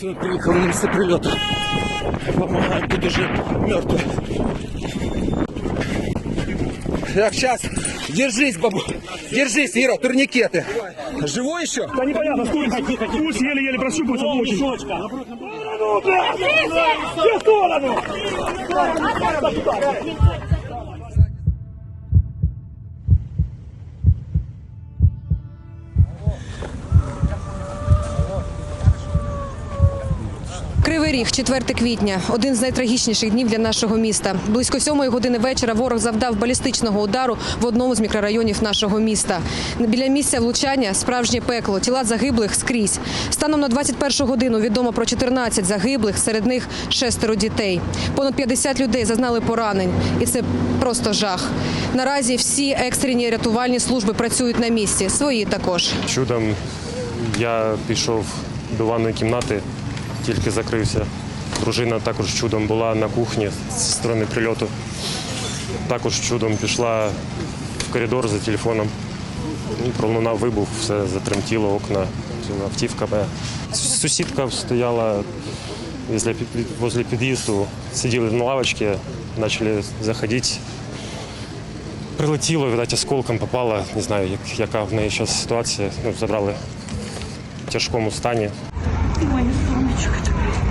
Все, приехал на место прилета. Помогаем, тут уже мертвый. Так, сейчас. Держись, бабу. Держись, Ира, турникеты. Живой еще? Да непонятно, пульс, пульс еле-еле прощупывается очень. Ну, блядь! Все в сторону! Кривий Ріг, 4 квітня, один з найтрагічніших днів для нашого міста. Близько сьомої години вечора ворог завдав балістичного удару в одному з мікрорайонів нашого міста. Біля місця влучання справжнє пекло, тіла загиблих скрізь. Станом на 21 годину відомо про 14 загиблих, серед них шестеро дітей. Понад 50 людей зазнали поранень, і це просто жах. Наразі всі екстрені рятувальні служби працюють на місці, свої також. Чудом я пішов до ванної кімнати, тільки закрився. Дружина також чудом була на кухні з сторони прильоту. Також чудом пішла в коридор за телефоном. І пролунав вибух, все затремтіло, окна, автівка. Сусідка стояла возле, під'їзду, сиділи на лавочці, почали заходити. Прилетіло, видать, осколком попало. Не знаю, яка в неї зараз ситуація. Ну, забрали в тяжкому стані. Ой, сонечко таке.